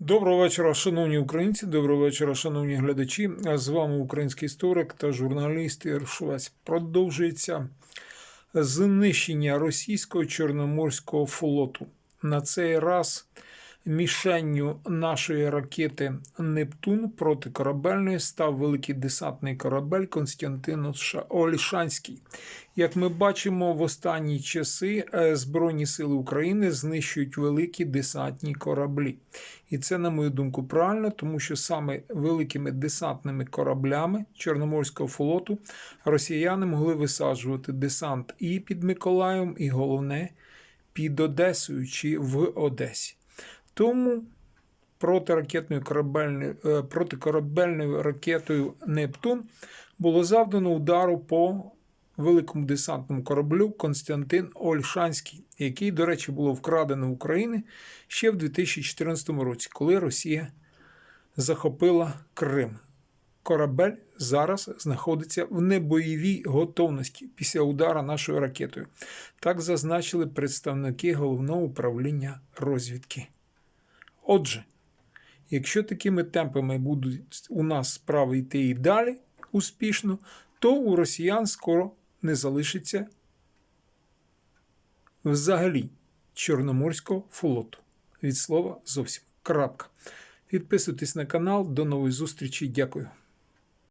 Доброго вечора, шановні українці. Доброго вечора, шановні глядачі. З вами український історик та журналіст Ігор Швець. Продовжується знищення російського чорноморського флоту. На цей раз мішенню нашої ракети Нептун протикорабельної став великий десантний корабель Константин Олішанський. Як ми бачимо, в останні часи е, Збройні Сили України знищують великі десантні кораблі. І це, на мою думку, правильно, тому що саме великими десантними кораблями Чорноморського флоту росіяни могли висаджувати десант і під Миколаєм, і головне під Одесою чи в Одесі. Тому протиракетною корабельною, е, протикорабельною ракетою Нептун було завдано удару по великому десантному кораблю Константин Ольшанський, який, до речі, було вкрадено в Україні ще в 2014 році, коли Росія захопила Крим. Корабель зараз знаходиться в небойовій готовності після удара нашою ракетою. Так зазначили представники головного управління розвідки. Отже, якщо такими темпами будуть у нас справи йти і далі успішно, то у росіян скоро не залишиться взагалі Чорноморського флоту. Від слова зовсім. Крапка. Підписуйтесь на канал. До нової зустрічі. Дякую.